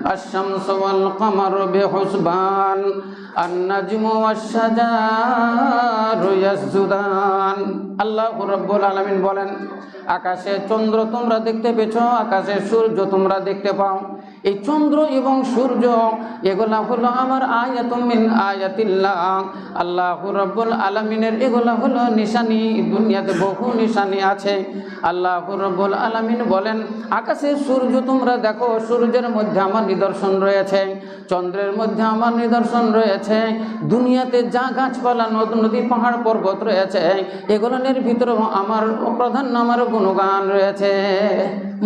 الشمس والقمر بحسبان النجم والشجر يسجدان আল্লাহ রব্বুল আলামিন বলেন আকাশে চন্দ্র তোমরা দেখতে পেছ আকাশে সূর্য তোমরা দেখতে পাও এই চন্দ্র এবং সূর্য, এগুলা হলো আমার আয়াতুমিন আয়াতিল্লাহ। আল্লাহ রব্বুল আলামিনের এগুলা হলো নিশানি, দুনিয়াতে বহু নিশানি আছে। আল্লাহ রব্বুল আলামিন বলেন, আকাশে সূর্য তোমরা দেখো, সূর্যের মধ্যে আমার নিদর্শন রয়েছে, চন্দ্রের মধ্যে আমার নিদর্শন রয়েছে, দুনিয়াতে যা গাছপালা, নদ, নদী, পাহাড়, পর্বত রয়েছে এগুলোর ভিতরে আমার প্রধান, আমার গুণগান রয়েছে।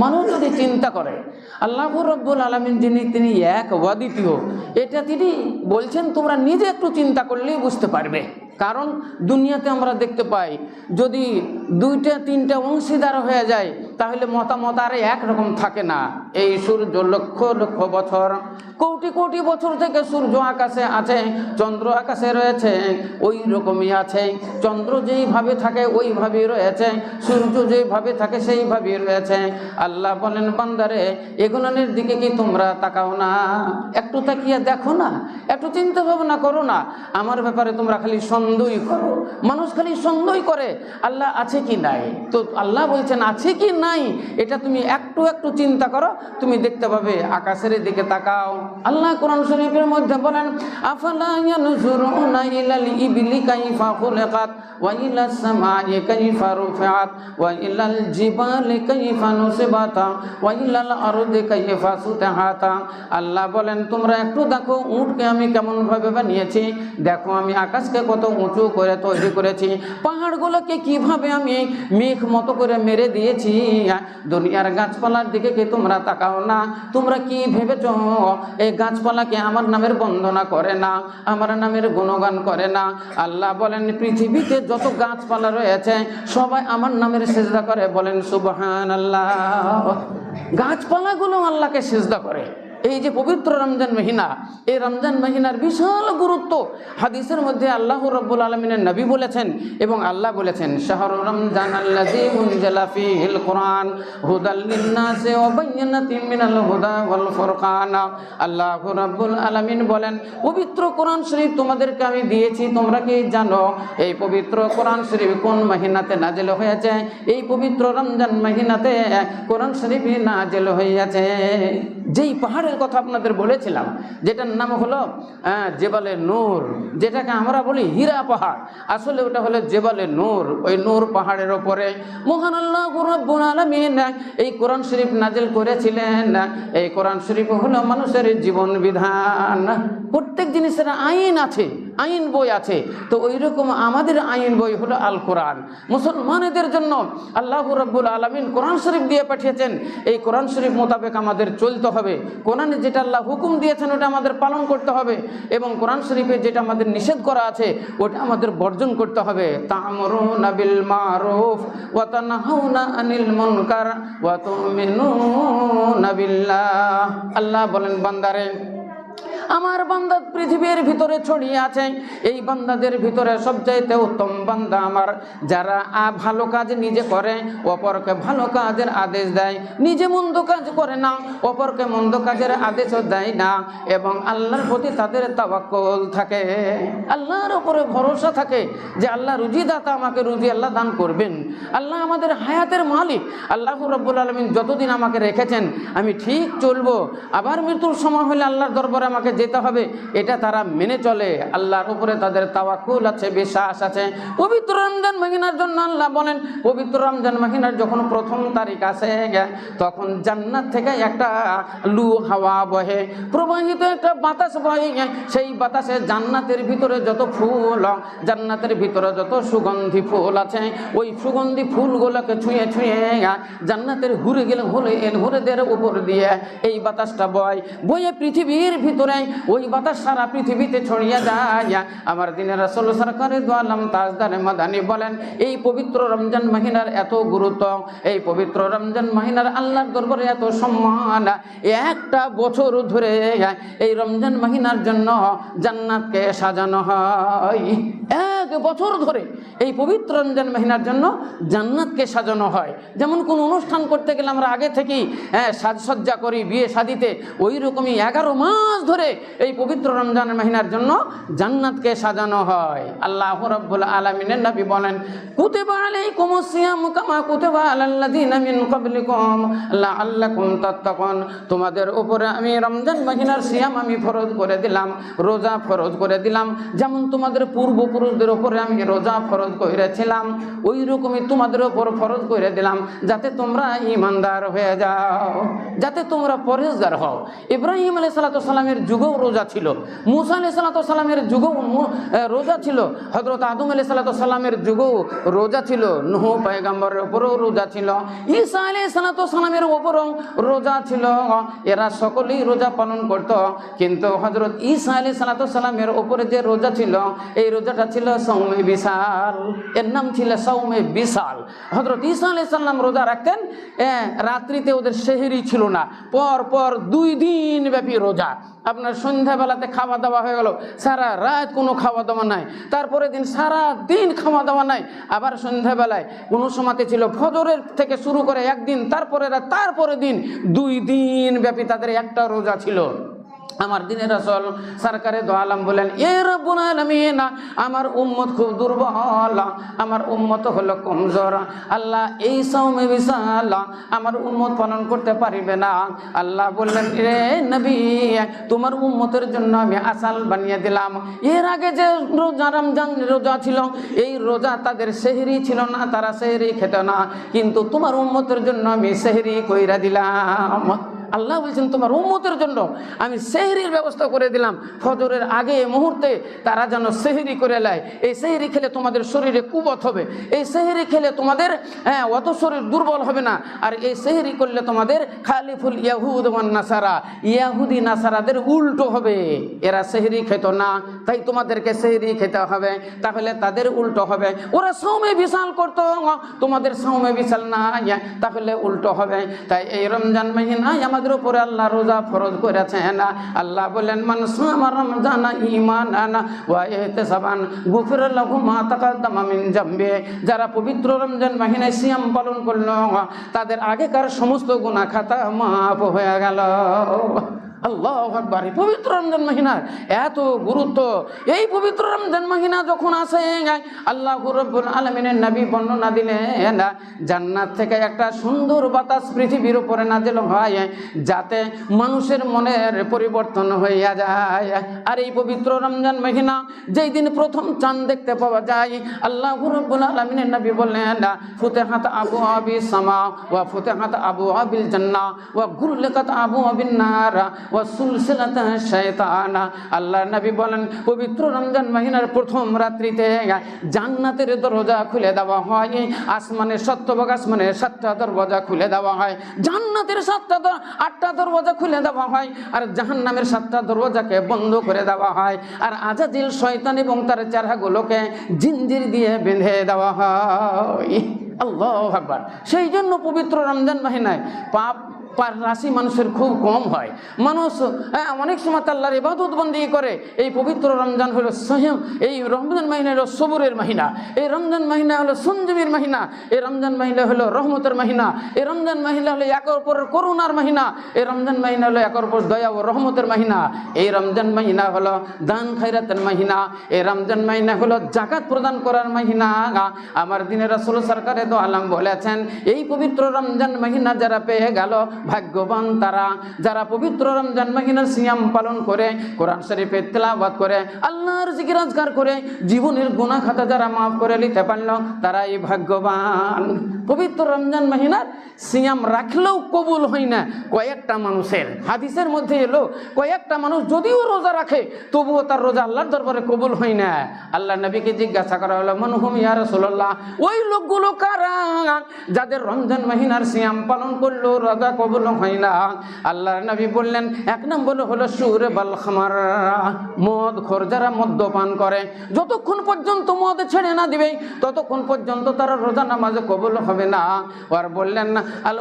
মানুষ যদি চিন্তা করে, আল্লাহ রব্বুল আলমিন যিনি, তিনি এক, অদ্বিতীয়। এটা তিনি বলছেন, তোমরা নিজে একটু চিন্তা করলেই বুঝতে পারবে। কারণ দুনিয়াতে আমরা দেখতে পাই, যদি দুইটা, তিনটা অংশীদার হয়ে যায় তাহলে মতামত আর একরকম থাকে না। এই সূর্য লক্ষ লক্ষ বছর। কোটি কোটি বছর থেকে সূর্য আকাশে আছে, চন্দ্র আকাশে রয়েছে, ওই রকমই আছে। চন্দ্র যেইভাবে থাকে, ওইভাবেই রয়েছে। সূর্য যেইভাবে থাকে, সেইভাবেই রয়েছে। আল্লাহ বলেন, বান্দারে এগুলোনের দিকে কি তোমরা তাকাও না? একটু তাকিয়ে দেখো না। একটু চিন্তা ভাবনা করো না। আমার ব্যাপারে তোমরা খালি সন্দেহই করো। মানুষ খালি সন্দেহই করে, আল্লাহ আছে কি নাই? তো আল্লাহ বলছেন, আছে কি নাই, এটা তুমি একটু একটু চিন্তা করো, তুমি দেখতে পাবে আকাশের দিকে তাকাও। আল্লাহ কোরআন শরীফের মধ্যে বলেন, আফালা ইয়ানজুরুনা ইলাল ইবলি কাইফা খুলিকাত, ওয়া ইলাস সামাই কাইফা রুফিআত, ওয়া ইলাল জিবালি কাইফা নুসিবাত, ওয়া ইলাল আরদি কাইফা সুতিহাত। আল্লাহ বলেন, তোমরা একটু দেখো, উটকে আমি কেমন ভাবে বানিয়েছি। দেখো, আমি আকাশকে কত উঁচু করে তৈরি করেছি। পাহাড়গুলোকে কীভাবে আমি মেঘ মতো করে মেরে দিয়েছি। দুনিয়ার গাছপালার দিকে কি তোমরা তাকাও না? তোমরা কি ভেবেছ, এই গাছপালাকে আমার নামের বন্দনা করে না, আমার নামের গুণগান করে না? আল্লাহ বলেন, পৃথিবীতে যত গাছপালা রয়েছে, সবাই আমার নামের সেজদা করে। বলেন সুবহান আল্লাহ গাছপালাগুলো আল্লাহকে সেজদা করে। এই যে পবিত্র রমজান মহিনা, এই রমজান মহিনার বিশাল গুরুত্ব। হাদিসের মধ্যে আল্লাহ রব্বুল আলমিনের নবী বলেছেন এবং আল্লাহ বলেছেন, শাহর রমজান কুরআন আল্লাহ রব্বুল আলামিন বলেন, পবিত্র কোরআন শরীফ তোমাদেরকে আমি দিয়েছি, তোমরা কি জানো এই পবিত্র কোরআন শরীফ কোন মহিনাতে নাজিল হয়েছে? এই পবিত্র রমজান মহিনাতে কোরআন শরীফ নাজিল হয়েছে। যেই পাহাড়ের কথা আপনাদের বলেছিলাম, যেটার নাম হলো জেবালে নূর। যেটাকে আমরা বলি হীরা পাহাড়। আসলে ওটা হলো জেবালে নূর। ওই নূর পাহাড়ের ওপরে মহান আল্লাহ রব্বুল আলামিন এই কোরআন শরীফ নাজিল করেছিলেন। এই কোরআন শরীফ হলো মানুষের জীবন বিধান। প্রত্যেক জিনিসের আইন আছে, আইন বই আছে। তো ওই রকম আমাদের আইন বই হলো আল কোরআন মুসলমানদের জন্য আল্লাহ রব্বুল আলমিন কোরআন শরীফ দিয়ে পাঠিয়েছেন। এই কোরআন শরীফ মোতাবেক আমাদের চলতে হবে। কোরআনে যেটা আল্লাহ হুকুম দিয়েছেন, ওটা আমাদের পালন করতে হবে এবং কোরআন শরীফে যেটা আমাদের নিষেধ করা আছে, ওটা আমাদের বর্জন করতে হবে। মারুফ আল্লাহ বলেন, বান্দারে আমার বান্দা পৃথিবীর ভিতরে ছড়িয়ে আছে। এই বান্দাদের ভিতরে সবচাইতে উত্তম বান্দা আমার। যারা ভালো কাজ নিজে করে, অপরকে ভালো কাজের আদেশ দেয়। নিজে মন্দ কাজ করে না, অপরকে মন্দ কাজের আদেশও দেয় না। এবং আল্লাহর প্রতি তাদের তাওয়াক্কুল থাকে। আল্লাহর ওপরে ভরসা থাকে যে আল্লাহ রুজিদাতা আমাকে রুজি আল্লাহ দান করবেন। আল্লাহ আমাদের হায়াতের মালিক। আল্লাহ রব্বুল আলমিন যতদিন আমাকে রেখেছেন, আমি ঠিক চলবো। আবার মৃত্যুর সময় হলে আল্লাহর দরবারে আমাকে যেতে হবে, এটা তারা মেনে চলে। আল্লাহর উপরে তাদের তাওয়াক্কুল আছে, বিশ্বাস আছে। পবিত্র রমজান মহিনার জন্য আল্লাহ বলেন, পবিত্র রমজান মহিনার যখন প্রথম তারিখ আসে, তখন জান্নাত থেকে একটা লু, হাওয়া বহে, প্রবাহিত একটা বাতাস বহে। সেই বাতাসে জান্নাতের ভিতরে যত ফুল, জান্নাতের ভিতরে যত সুগন্ধি ফুল আছে, ওই সুগন্ধি ফুলগুলোকে ছুঁয়ে ছুঁয়ে জান্নাতের ঘুরে গেলে ঘুরে ঘুরেদের উপর দিয়ে এই বাতাসটা বয়। বয়ে পৃথিবীর ভিতরে ওই বাতাস সারা পৃথিবীতে ছড়িয়ে যায়। আমার দিনের রাসূল সরকারের দোয়ালাম তাজদারে মাদানি বলেন, এই পবিত্র রমজান মাহিনার এত গুরুত্ব, এই পবিত্র রমজান মাহিনার আল্লাহর দরবারে এত সম্মান। একটা বছর ধরে এই রমজান মাহিনার জন্য জান্নাতকে সাজানো হয়। এক বছর ধরে এই পবিত্র রমজান মহিনার জন্য জান্নাতকে সাজানো হয়। যেমন কোন অনুষ্ঠান করতে গেলে আমরা আগে থেকেই হ্যাঁ সাজসজ্জা করি বিয়ে শাদিতে ওই রকমই এগারো মাস ধরে এই পবিত্র রমজান মহিনার জন্য জান্নাতকে সাজানো হয়। আল্লাহ রব্বুল আলমিনের নবী বলেন, কুতেবা আলাইকুম সিয়াম কামা লাআল্লাকুম তাত্তাকুন। তোমাদের উপরে আমি রমজান মহিনার সিয়াম আমি ফরজ করে দিলাম, রোজা ফরজ করে দিলাম। যেমন তোমাদের পূর্বপুরুষদের উপরে আমি রোজা ফরজ করেছিলাম ওই রকমই তোমাদের উপর ফরজ করে দিলাম, যাতে তোমরা ইমানদার হয়ে যাও, যাতে তোমরা পরেজগার হও। ইব্রাহিম আলাই সালামের যুগেও রোজা ছিল, মুসা আলাই সালামের যুগেও রোজা ছিল হজরত আদম আলাই সালামের যুগেও রোজা ছিল, নুহ পায়গাম্বরের উপরেও রোজা ছিল, ঈসা আলাই সালামের উপরেও রোজা ছিল, এরা সকলেই রোজা পালন করত, কিন্তু হজরত ঈসা আলাই সালামের উপরে যে রোজা ছিল, এই রোজাটা ছিল সৌমে বিশাল। এর নাম ছিল সৌমে বিশাল। হজরত ঈসা আলাই সাল্লাম রোজা রাখতেন রাত্রিতে ওদের সেহেরি ছিল না। পর পর দুই দিন ব্যাপী রোজা। আপনার সন্ধ্যাবেলাতে খাওয়া দাওয়া হয়ে গেল, সারা রাত কোনো খাওয়া দাওয়া নাই। তারপরে দিন সারা দিন খাওয়া দাওয়া নাই। আবার সন্ধ্যাবেলায় কোনো সময়তে ছিল ফজরের থেকে শুরু করে একদিন তারপরে তারপরে দিন দুই দিন ব্যাপী তাদের একটা রোজা ছিল। আমার দিনের আসল সরকারে দোয়ালাম বলেন, এ রব্বুল আলামিন, আমার উম্মত খুব দুর্বল, আমার উম্মত হলো কমজোর। আল্লাহ এই সৌমে বিশাল, আমার উম্মত পালন করতে পারিবে না। আল্লাহ বললেন রে নবী, তোমার উম্মতের জন্য আমি আসাল বানিয়ে দিলাম। এর আগে যে রোজা, রমজান রোজা ছিল, এই রোজা তাদের সেহরি ছিল না, তারা সেহরি খেত না। কিন্তু তোমার উম্মতের জন্য আমি সেহরি কইরা দিলাম। আল্লাহ বলছেন, তোমার উম্মতের জন্য আমি সেহরির ব্যবস্থা করে দিলাম। ফজরের আগে মুহূর্তে তারা যেন সেহরি করে নেয়। এই সেহরি খেলে তোমাদের শরীরে কুবত হবে। এই সেহরি খেলে তোমাদের হ্যাঁ অত শরীর দুর্বল হবে না। আর এই সেহরি করলে তোমাদের খালিফুল ইয়াহুদ নাসারা, ইয়াহুদি নাসারাদের উল্টো হবে। এরা সেহরি খেত না, তাই তোমাদেরকে সেহরি খেতে হবে। তাহলে তাদের উল্টো হবে। ওরা সৌমে বিশাল করতো, তোমাদের সৌমে বিশাল না তাহলে উল্টো হবে। তাই এই রমজান মহিনায় আমাদের উপরে আল্লাহ রোজা ফরজ করেছেন। আল্লাহ বলেন, মান গুফির লাহু মা যারা পবিত্র রমজান বাহিনী সিয়াম পালন করল, তাদের আগেকার সমস্ত গুণা খাতা মাফ হয়ে গেল। আল্লাহ এই পবিত্র রমজান মহিনার এত গুরুত্ব। এই পবিত্র রমজান মহিনা যখন আসে আল্লাহ রব্বুল আলমিনের নবী বর্ণনা দিলেন, জান্নাত থেকে একটা সুন্দর বাতাস পৃথিবীর উপরে নাজিল হয়, যাতে মানুষের মনের পরিবর্তন হইয়া যায়। আর এই পবিত্র রমজান মহিনা যেই দিন প্রথম চাঁদ দেখতে পাওয়া যায়, আল্লাহ রব্বুল আলমিনের নবী বললেন, ফুতেহাত আবু আবি সামা, ওয়া ফুতেহাত আবু আবিল জান্না ওয়া গুল্লেকাত আবু আবিন শায়তানা আল্লাহ নবী বলেন, পবিত্র রমজান মহিনার প্রথম রাত্রিতে জান্নাতের দরজা খুলে দেওয়া হয়, আসমানের সত্যভাগ আসমানের সাতটা দরজা খুলে দেওয়া হয়, জান্নাতের সাতটা আটটা দরজা খুলে দেওয়া হয়, আর জাহান্নামের সাতটা দরজাকে বন্ধ করে দেওয়া হয়, আর আজাদিল শয়তান এবং তার চারাগুলোকে জিঞ্জির দিয়ে বেঁধে দেওয়া হয়। আল্লাহ সেই জন্য পবিত্র রমজান মাহিনায় পাপ রাশি মানুষের খুব কম হয়। মানুষ হ্যাঁ, অনেক সময় আল্লাহর ইবাদত বন্দি করে। এই পবিত্র রমজান হলো সহিম এই রমজান মাহিনা হলো সবুরের মাহিনা। এই রমজান মাহিনা হলো সঞ্জীবীর মাহিনা। এই রমজান মাহিনা হলো রহমতের মাহিনা। এই রমজান মাহিনা হলো একের উপর করুণার মাহিনা। এই রমজান মাহিনা হলো একের উপর দয়া ও রহমতের মাহিনা। এই রমজান মাহিনা হলো দান খাইরাতের মাহিনা। এই রমজান মাহিনা হলো জাকাত প্রদান করার মাহিনা। আমার দিনের সরকারে তো আলম বলেছেন এই পবিত্র রমজান মাহিনা যারা পেয়ে গেল ভাগ্যবান তারা, যারা পবিত্র রমজান মাহিনার সিয়াম পালন করে, কোরআন শরীফে তেলাওয়াত করে, আল্লাহর জিকির করে, জীবনের গুনাহ খাতা যারা মাফ করে নিতে পারল তারা এই ভাগ্যবান। পবিত্র রমজান মাহিনার সিয়াম রাখলেও কবুল হয় না কয়েকটা মানুষের। হাদিসের মধ্যে এলো, কয়েকটা মানুষ যদিও রোজা রাখে, তবুও তার রোজা আল্লাহর দরবারে কবুল হয় না। আল্লাহ নবীকে জিজ্ঞাসা করা হলো মনহুম ইয়া রাসূলুল্লাহ? ওই লোকগুলো কারা? যাদের রমজান মাহিনার সিয়াম পালন করল, রোজা কবুল কবুল হয় না। আল্লাহর নবী বললেন, এক নম্বর হলো সুর বালখামার মদ খোর যারা মদ্যপান করে। যতক্ষণ পর্যন্ত মদ ছেড়ে না দিবে, ততক্ষণ পর্যন্ত তার রোজা নামাজ কবুল হবে না। আর বললেন না আল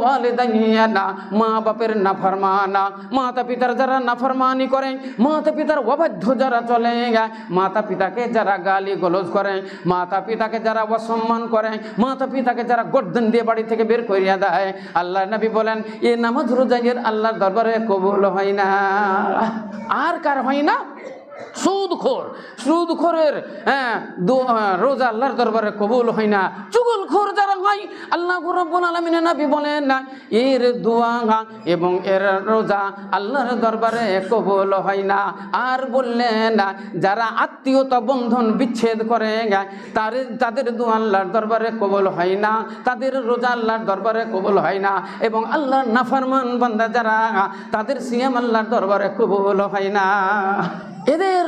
ওয়ালিদাইনা মা বাপের নাফরমানা। মাতা পিতার যারা নাফরমানি করে মাতা পিতার অবাধ্য যারা চলে যায় মাতা পিতাকে যারা গালি গলজ করে মাতা পিতাকে যারা অসম্মান করে মাতা পিতাকে যারা গর্দন দিয়ে বাড়ি থেকে বের করিয়া দেয়। আল্লাহ নবী বলেন এ নামাজ রোজাইয়ের আল্লাহর দরবারে কবুল হয় না। আর কার হয় না? সুদখোর, সুদখোরের হ্যাঁ দু- রোজা আল্লাহর দরবারে কবুল হয় না। চুগলখোর যারা হয়, আল্লাহ রব্বুল আলমিনের নবী বলেন না, এর দোয়া এবং এর রোজা আল্লাহর দরবারে কবুল হয় না। আর বললেন না, যারা আত্মীয়তা বন্ধন বিচ্ছেদ করে, তার, তাদের দোয়া আল্লাহর দরবারে কবুল হয় না, তাদের রোজা আল্লাহর দরবারে কবুল হয় না এবং আল্লাহর নাফারমান বান্দা যারা, তাদের সিয়াম আল্লাহর দরবারে কবুল হয় না। এদের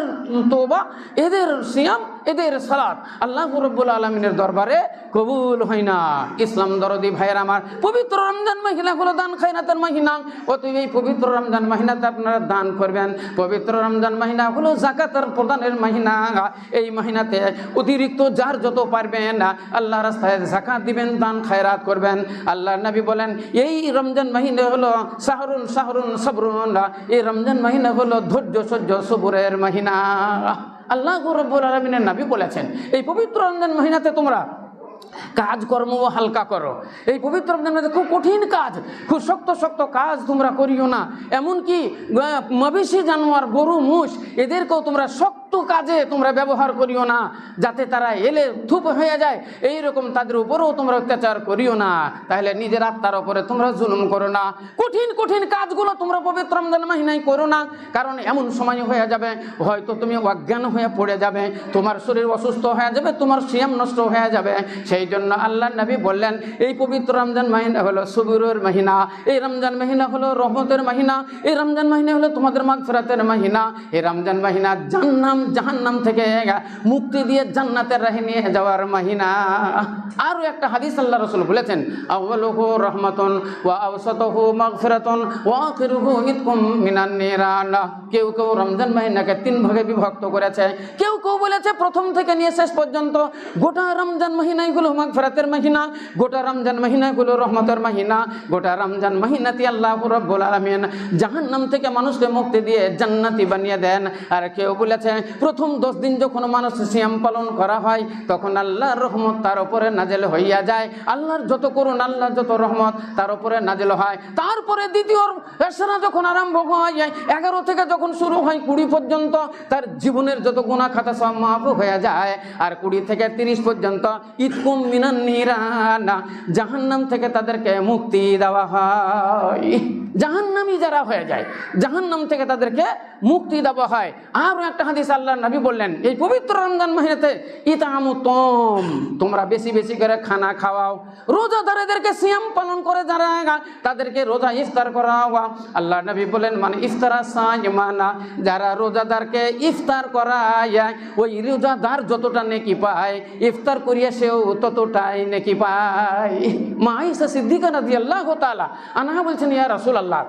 তোবা এদের সিয়াম এদের সালাত আল্লাহ রব্বুল আলমিনের দরবারে কবুল হয় না। ইসলাম দরদি ভাইয়ের আমার, পবিত্র রমজান মাহিনা হলো দান খাইনাতের মহিনা। অতএব এই পবিত্র রমজান মহিনাতে আপনারা দান করবেন। পবিত্র রমজান মহিনা হলো জাকাতের প্রদানের মহিনা। এই মাহিনাতে অতিরিক্ত যার যত পারবেন আল্লাহ রাস্তায় জাকাত দিবেন, দান খায়রাত করবেন। আল্লাহ নবী বলেন, এই রমজান মহিনা হলো শাহরুন শাহরুন সবরুন। এই রমজান মহিনা হলো ধৈর্য, সহ্য, সবুরের মাহিনা। আল্লাহ রব্বুল আলমিনের নাবি বলেছেন এই পবিত্র রমজান মহিনাতে তোমরা কাজকর্ম হালকা করো। এই পবিত্র খুব কঠিন কাজ, খুব শক্ত শক্ত কাজ তোমরা করিও না। এমনকি মবেশি জানোয়ার, গরু, মুষ, এদেরকেও তোমরা শক্ত কাজে তোমরা ব্যবহার করিও না, যাতে তারা এলে থুপ হয়ে যায়। এই রকম তাদের উপরেও তোমরা অত্যাচার করিও না। তাহলে নিজের আত্মার উপরে তোমরা জুলুম করো না। কঠিন কঠিন কাজগুলো তোমরা পবিত্র রমজান মাহিনায় করো না, কারণ এমন সময় হয়ে যাবে, হয়তো তুমি অজ্ঞান হয়ে পড়ে যাবে, তোমার শরীর অসুস্থ হয়ে যাবে, তোমার সিয়াম নষ্ট হয়ে যাবে। সেই জন্য আল্লাহ নবী বললেন, এই পবিত্র রমজান মাহিনা হলো সুবুরের মাহিনা, এই রমজান মাহিনা হলো রহমতের মাহিনা, এই রমজান মাহিনা হলো তোমাদের মাগফিরাতের মাহিনা এই রমজান মাহিনা জান্নাম জাহান্নাম থেকে মুক্তি দিয়ে জান্নাতের রাহে নিয়ে যাওয়ার মাহিনা। আরও একটা হাদিস আল্লাহ রসুল বলেছেন আউ্বালুহু রহমাতুন ওয়া কেউ কেউ রমজান মাহিনাকে তিন ভাগে বিভক্ত করেছে, কেউ কেউ বলেছে প্রথম থেকে নিয়ে শেষ পর্যন্ত, গোটা রমজান মাহিনাই হলো মাগফিরাতের মাহিনা গোটা রমজান মাহিনাই হলো রহমতের মাহিনা গোটা রমজান মাহিনাতে আল্লাহ রব্বুল আলামিন জাহান্নাম থেকে মানুষকে মুক্তি দিয়ে জান্নাতি বানিয়ে দেন। আর কেউ বলেছে, প্রথম দশ দিন যখন মানুষ সিয়াম পালন করা হয়, তখন আল্লাহর রহমত তার উপরে নাজেল হইয়া যায়। আল্লাহর যত করুন আল্লাহর যত রহমত তার উপরে নাজেল হয়। তারপরে দ্বিতীয় এসরা যখন আরম্ভ হয়, এগারো থেকে যখন শুরু হয়, কুড়ি পর্যন্ত তার জীবনের যত গুণা খাতা সব মাফ হয়ে যায়। আর কুড়ি থেকে তিরিশ পর্যন্ত ইতকুম থেকে তাদেরকে মুক্তি দেওয়া হয়। যারা হয়ে যায় থেকে তাদেরকে মুক্তি দেওয়া হয়। একটা হাদিস আল্লাহ নবী বললেন, এই পবিত্র রমজান মাহিনাতে তোমরা বেশি বেশি করে খানা খাওয়াও। রোজাদারেদেরকে সিয়াম পালন করে যারা তাদেরকে রোজা ইফতার করাও। আল্লাহ নবী বলেন মানে ইফতারা সাইমানা, যারা রোজাদারকে ইফতার করায়, ওই রোজাদার যতটা নেকি পায়, ইফতার করিয়া সেও ততটাই নাকি পাই। মা ইসা সিদ্দিকা নদী আল্লাহ তালা আনাহা বলছেন ইয়া রাসুল আল্লাহ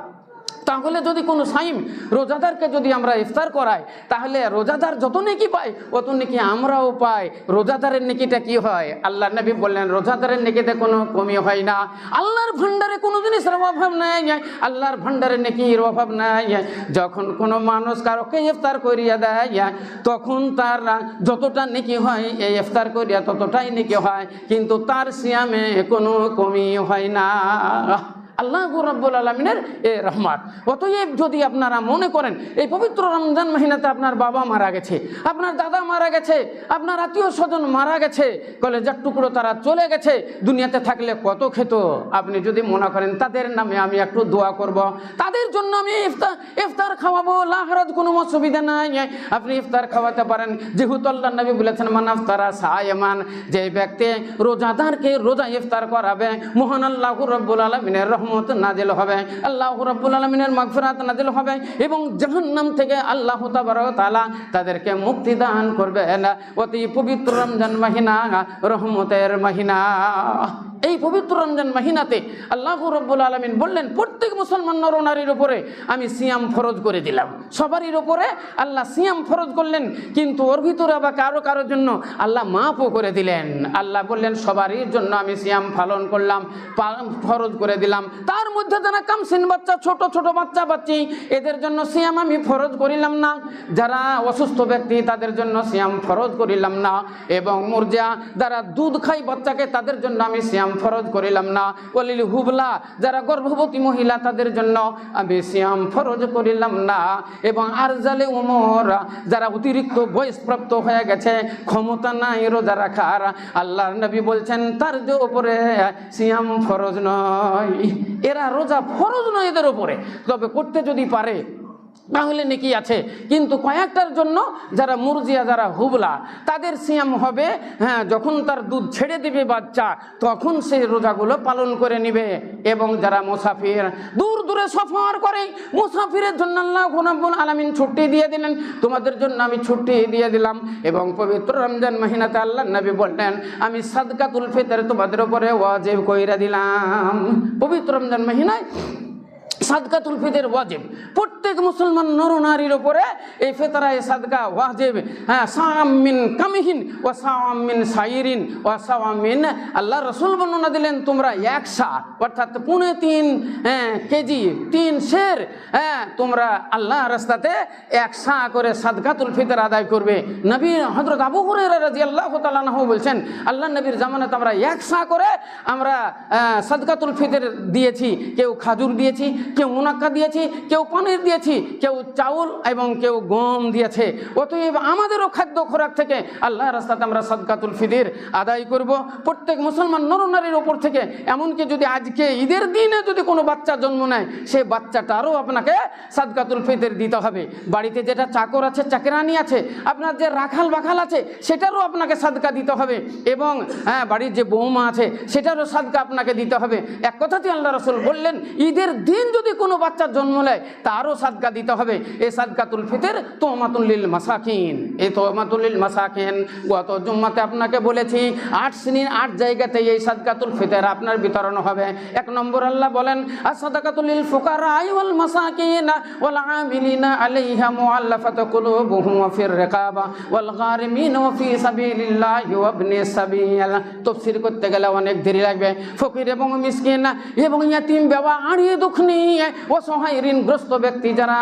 তাহলে যদি কোনো সাইম রোজাদারকে যদি আমরা ইফতার করাই, তাহলে রোজাদার যত নেকি পায়, অত নেকি আমরাও পাই। রোজাদারের নেকিটা কি হয়? আল্লাহ নবী বললেন, রোজাদারের নেকিতে কোনো কমি হয় না। আল্লাহর ভান্ডারে কোনো জিনিসের অভাব নাই। আল্লাহর ভান্ডারে নেকির অভাব নাই। যখন কোনো মানুষ কারোকে ইফতার করিয়া দেয়, তখন তার যতটা নেকি হয়, এই ইফতার করিয়া ততটাই নেকি হয়। কিন্তু তার সিয়ামে কোনো কমি হয় না। আল্লাহ রব্বুল আলমিনের এ রহমাত। অতএব যদি আপনারা মনে করেন, এই পবিত্র রমজান মাহিনাতে আপনার বাবা মারা গেছে, আপনার দাদা মারা গেছে, আপনার আত্মীয় স্বজন মারা গেছে, কলেজার টুকরো তারা চলে গেছে, দুনিয়াতে থাকলে কত খেত? আপনি যদি মনে করেন, তাদের নামে আমি একটু দোয়া করব। তাদের জন্য আমি ইফতার ইফতার খাওয়াবো লাহরাজ কোনো অসুবিধা নাই। আপনি ইফতার খাওয়াতে পারেন, যেহেতু আল্লাহ নবী বলেছেন মানাফতারা সায়মান যে ব্যক্তি রোজাদারকে রোজা ইফতার করাবে, মহান আল্লাহ রব্বুল আলমিনের রহমত নাজিল হবে। আল্লাহ রব্বুল আলমিনের মাগফিরাত নাজিল হবে এবং জাহান্নাম থেকে আল্লাহ তালা তাদেরকে মুক্তি দান করবেন। অতি পবিত্র রমজান মাহিনা, রহমতের মাহিনা। এই পবিত্র রমজান মাহিনাতে আল্লাহ রব্বুল আলমিন বললেন, প্রত্যেক মুসলমান নর নারীর উপরে আমি সিয়াম ফরজ করে দিলাম। সবারই উপরে আল্লাহ সিয়াম ফরজ করলেন, কিন্তু ওর ভিতরে আবার কারও কারোর জন্য আল্লাহ মাফও করে দিলেন। আল্লাহ বললেন, সবারই জন্য আমি সিয়াম পালন করলাম ফরজ করে দিলাম। তার মধ্যে যারা কামসিন বাচ্চা, ছোট ছোট বাচ্চা বাচ্চি, এদের জন্য সিয়াম আমি ফরজ করিলাম না। যারা অসুস্থ ব্যক্তি, তাদের জন্য সিয়াম ফরজ করিলাম না। এবং মুরজা, যারা দুধ খাই বাচ্চাকে, তাদের জন্য আমি সিয়াম ফরজ করিলাম না। বলিল হুবলা, যারা গর্ভবতী মহিলা, তাদের জন্য আমি সিয়াম ফরজ করিলাম না। এবং আরজালে উমর, যারা অতিরিক্ত বয়সপ্রাপ্ত হয়ে গেছে, ক্ষমতা নাই, রোজা রাখার, আল্লাহর নবী বলছেন, তার যে উপরে সিয়াম ফরজ নয়। এরা রোজা ফরজ নয় এদের উপরে। তবে করতে যদি পারে তাহলে নাকি আছে? কিন্তু কয়েকটার জন্য যারা মুরজিয়া, যারা হুবলা, তাদের সিয়াম হবে হ্যাঁ যখন তার দুধ ছেড়ে দিবে বাচ্চা, তখন সে রোজাগুলো পালন করে নিবে। এবং যারা মুসাফির, দূর দূরে সফর করে, মুসাফিরের জন্য আল্লাহ গুনাবুল আলমিন ছুটি দিয়ে দিলেন। তোমাদের জন্য আমি ছুটি দিয়ে দিলাম। এবং পবিত্র রমজান মহিনাতে আল্লাহ নবী বললেন, আমি সাদকাতুল ফিতর তোমাদের উপরে ওয়াজিব কইরা দিলাম। পবিত্র রমজান মহিনায় সাদকাতুল ফিতের ওয়াজিব। প্রত্যেক মুসলমান নর নারীর উপরে এই ফেতরায় সাদকা ওয়াজিব। হ্যাঁ সামিন কামিহিন ও সামিন সাইরিন ও সামিন আল্লাহ রসুল বর্ণনা দিলেন তোমরা এক সা অর্থাৎ পুনে তিন হ্যাঁ, কেজি তিন শের হ্যাঁ তোমরা আল্লাহ রাস্তাতে এক সা করে সাদকাতুল ফিতর আদায় করবে। নবী হজরত আবু হুরায়রা রাদিয়াল্লাহু তাআলা আনহু বলছেন আল্লাহ নবীর জামানাতে আমরা এক সা করে আমরা সাদকাতুল ফিতর দিয়েছি কেউ খাজুর দিয়েছি কেউ মুনাক্কা দিয়েছি, কেউ পনির দিয়েছি, কেউ চাউল এবং কেউ গম দিয়েছে। অতএব আমাদেরও খাদ্য খোরাক থেকে আল্লাহ রাস্তাতে আমরা সাদকাতুল ফিদির আদায় করব। প্রত্যেক মুসলমান নরনারীর ওপর থেকে, এমনকি যদি আজকে ঈদের দিনে যদি কোনো বাচ্চা জন্ম নেয়, সে বাচ্চাটারও আপনাকে সাদকাতুল ফিতর দিতে হবে। বাড়িতে যেটা চাকর আছে, চাকরানি আছে, আপনার যে রাখাল বাখাল আছে, সেটারও আপনাকে সাদকা দিতে হবে এবং হ্যাঁ বাড়ির যে বৌমা আছে, সেটারও সাদকা আপনাকে দিতে হবে। এক কথাতে আল্লাহ রসুল বললেন, ঈদের দিন যদি কোনো বাচ্চা জন্ম নেয়, তারও সাদকা দিতে হবে। এই সাদকাতুল ফিতর তোমাতুল্লিল মাসাকিন। এই তোমাতুল্লিল মাসাকিন। গত জুম্মাতে আপনাকে বলেছি, আট শ্রেণির আট জায়গাতে এই সাদকাতুল ফিতর আপনার বিতরণ হবে। এক নম্বর আল্লাহ বলেন আর সাদাকাতুলিল ফুকারা ওয়াল মাসাকিন ওয়াল আমিলিনা আলাইহা মুআল্লাফাত কুলুবুহুম ওয়া ফির রিকাবা ওয়াল গারিমিন ওয়া ফি সাবিলিল্লাহি ওয়া ইবনি সাবিল। তাফসীর করতে গেলে অনেক দেরি লাগবে। ফকির এবং মিসকিন এবং ইয়াতিম, বেওয়া, আড়িয়ে দুঃখনি। ঋণগ্রস্ত ব্যক্তি যারা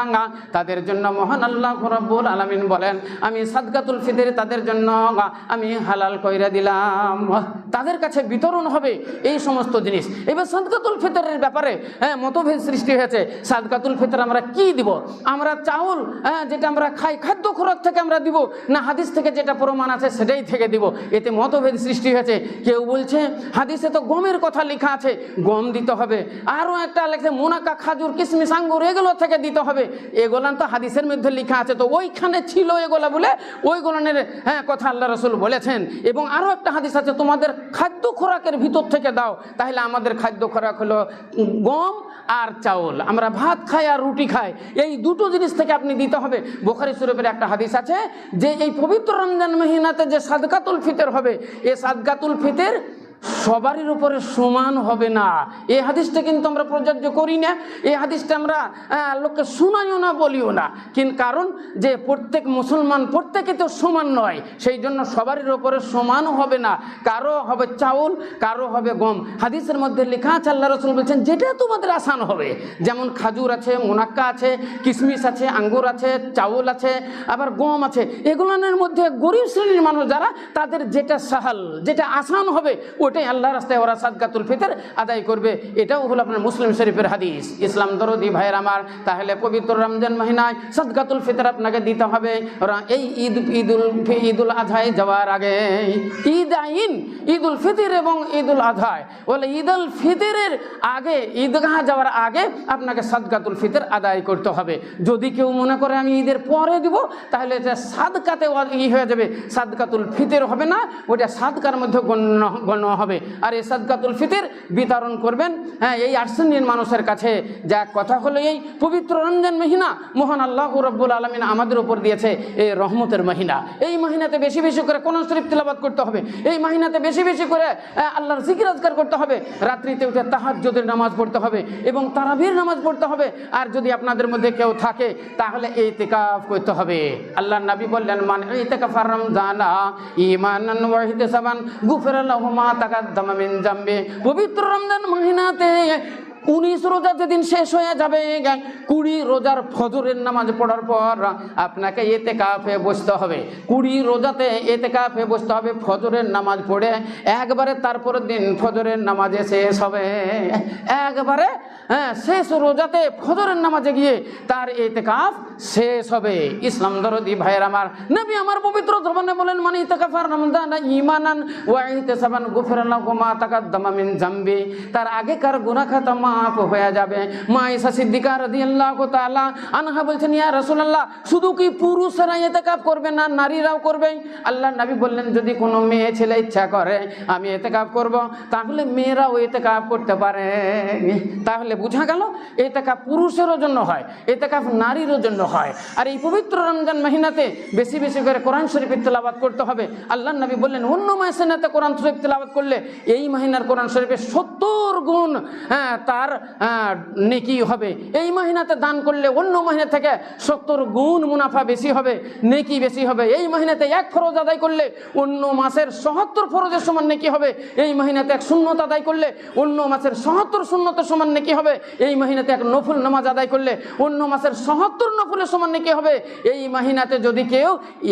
তাদের জন্য মহান আল্লাহ রব্বুল আলামিন বলেন, আমি সাদকাতুল ফিতর তাদের জন্য আমি হালাল কইরা দিলাম। তাদের কাছে বিতরণ হবে এই সমস্ত জিনিস। এবার সাদকাতুল ফিতরের ব্যাপারে হ্যাঁ মতভেদ সৃষ্টি হয়েছে। সাদকাতুল ফিতর আমরা কি দিব? আমরা চাউল হ্যাঁ যেটা আমরা খাই, খাদ্য খোরাক থেকে আমরা দিব, না হাদিস থেকে যেটা প্রমাণ আছে সেটাই থেকে দিব? এতে মতভেদ সৃষ্টি হয়েছে। কেউ বলছে, হাদিসে তো গমের কথা লেখা আছে, গম দিতে হবে। আরও একটা লেখছে মোনাকা খাজুর কিশমিশ আঙ্গুর এগুলো থেকে দিতে হবে। এগুলান তো হাদিসের মধ্যে লেখা আছে। তো ওইখানে ছিল এগুলা বলে ওই ওইগুলোনের হ্যাঁ কথা আল্লাহ রসুল বলেছেন। এবং আরও একটা হাদিস আছে, তোমাদের খাদ্য খোরাকের ভিতর থেকে দাও। তাহলে আমাদের খাদ্য খোরাক হলো গম আর চাউল। আমরা ভাত খাই আর রুটি খাই। এই দুটো জিনিস থেকে আপনি দিতে হবে। বোখারি শরীফের একটা হাদিস আছে যে এই পবিত্র রমজান মহিনাতে যে সাদকাতুল ফিতের হবে এই সাদকাতুল ফিতর সবারই উপরে সমান হবে না। এই হাদিসটা কিন্তু আমরা প্রযোজ্য করি না। এই হাদিসটা আমরা লোককে শোনাইও না, বলিও না। কিন্তু কারণ যে প্রত্যেক মুসলমান প্রত্যেকে তো সমান নয়, সেই জন্য সবারই উপরে সমানও হবে না। কারও হবে চাউল, কারও হবে গম। হাদিসের মধ্যে লেখা আছে, আল্লাহ রসুল বলছেন, যেটা তোমাদের আসান হবে। যেমন খাজুর আছে, মোনাক্কা আছে কিশমিশ আছে, আঙ্গুর আছে, চাউল আছে, আবার গম আছে। এগুলোর মধ্যে গরিব শ্রেণির মানুষ যারা, তাদের যেটা সাহাল, যেটা আসান হবে, ওটাই আল্লাহ রাস্তায় ওরা সাদকাতুল ফিতর আদায় করবে। এটাও হলো আপনার মুসলিম শরীফের হাদিস। ইসলাম দরদি, ভাইয়ের আমার, তাহলে পবিত্র রমজান মহিনায় সাদকাতুল ফিতর আপনাকে দিতে হবে। ওরা এই ঈদ, ঈদুল ঈদুল আজহায় যাওয়ার আগে ঈদ আইন, ঈদুল ফিতর এবং ঈদুল আজহায়। বলে ঈদুল ফিতরের আগে, ঈদগাহ যাওয়ার আগে আপনাকে সাদকাতুল ফিতর আদায় করতে হবে। যদি কেউ মনে করে আমি ঈদের পরে দিব, তাহলে এটা সাদকাতে ই হয়ে যাবে। সাদকাতুল ফিতর হবে না ওটা সাদকার মধ্যে গণ্য গণ্য হবে। আর এই সাদকাতুল ফিতির বিতরণ করবেন। হ্যাঁ এই আট মানুষের কাছে যা কথা হলো, এই পবিত্র রমজান মহিনা মহান আল্লাহ রব্বুল আলমিন আমাদের উপর দিয়েছে এই রহমতের মহিনা। এই মহিনাতে বেশি বেশি করে কোন শরীফ তেলাবাদ করতে হবে? এই মহিনাতে বেশি বেশি করে আল্লাহর জিকির আজকার করতে হবে। রাত্রিতে উঠে তাহাজ্জুদের নামাজ পড়তে হবে এবং তারাবির নামাজ পড়তে হবে। আর যদি আপনাদের মধ্যে কেউ থাকে, তাহলে এই তেকাফ করতে হবে। আল্লাহ নবী বললেন, মান এই তেকাফার রমজানা ইমানান ওয়াহিদ সাবান গুফের মা পবিত্র রমজান মাহিনাতে উনিশ রোজা যেদিন শেষ হয়ে যাবে, কুড়ি রোজার ফজরের নামাজ পড়ার পর আপনাকে এতে কাফে বসতে হবে। কুড়ি রোজাতে এতে কাফে বসতে হবে, ফজরের নামাজ পড়ে একবারে তারপরের দিন ফজরের নামাজে শেষ হবে। একবারে হ্যাঁ শেষ রোজাতে ফজরের নামাজে গিয়ে তার এতে কাফ শেষ হবে। ইসলাম দরদি ভাইয়ের আমার নবী আমার পবিত্র জবানে বলেন মানে ইতাকাফার রমজান ইমানান ওয়া ইহতিসাবান গুফরাল্লাহু মা তাকাদ্দামা মিন জামবি। তার আগেকার গুনাহ খাতা মাফ হয়ে যাবে। মা ঈসা সিদ্দিকা রাদিয়াল্লাহু তাআলা আনহা বলছেন, ইয়া রাসূলুল্লাহ, শুধু কি পুরুষরা ইতিকাফ করবে না নারীরাও করবে? আল্লাহ নবী বললেন, যদি কোনো মেয়ে ছেলে ইচ্ছা করে, আমি ইতিকাফ করব। তাহলে মেয়েরাও ইতিকাফ করতে পারে। তাহলে বোঝা গেল ইতিকাফ পুরুষেরও জন্য হয় ইতিকাফ নারীরও জন্য হয়। আর এই পবিত্র রমজান মহিনাতে বেশি বেশি করে কোরআন শরীফ তেলাবাদ করতে হবে। আল্লাহ নবী বললেন অন্য মাসেনাতে কোরআন শরীফ তেলাবাদ করলে এই মহিনার কোরআন শরীফের সত্তর গুণ হ্যাঁ, তার নেকি হবে। এই মহিনাতে দান করলে অন্য মহিনা থেকে সত্তর গুণ মুনাফা বেশি হবে নেকি বেশি হবে। এই মহিনাতে এক ফরজ আদায় করলে অন্য মাসের সহত্তর ফরজের সমান নেকি হবে। এই মহিনাতে এক শূন্যত আদায় করলে অন্য মাসের সহত্তর শূন্যতের সমান নেকি হবে। এই মহিনাতে এক নফুল নামাজ আদায় করলে অন্য মাসের সহত্তর নফুলের সমান নেকি হবে? এই মহিনাতে যদি কেউ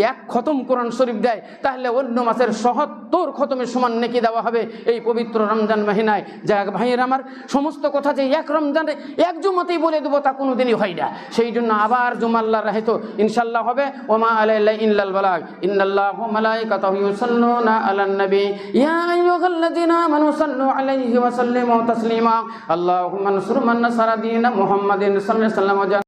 এক খতম কোরআন শরীফ দেয়, তাহলে অন্য মাসের সহত্তর খতমের সমান নেকি দেওয়া হবে। এই পবিত্র রমজান মহিনায়। যাক ভাইয়ের আমার সমস্ত কথা যে এক রমজানে এক জুমাতেই বলে দেবো, তা কোনোদিনই হয় না। সেই জন্য আবার জুমাল্লাহ রাহেতো ইনশাল্লাহ হবে। ওমা আলাইল্লাহ ইল্লাল বালাগ। ইন্নাল্লাহ মালাইকাতাহু ইউসাল্লুনা আলান নবী। ইয়া আইয়ুহাল্লাযীনা আমানু সাল্লু আলাইহি ওয়া সাল্লিমু তাসলিমা। আল্লাহুম্মা নসুর মান্না সারাদিন মোহাম্মদ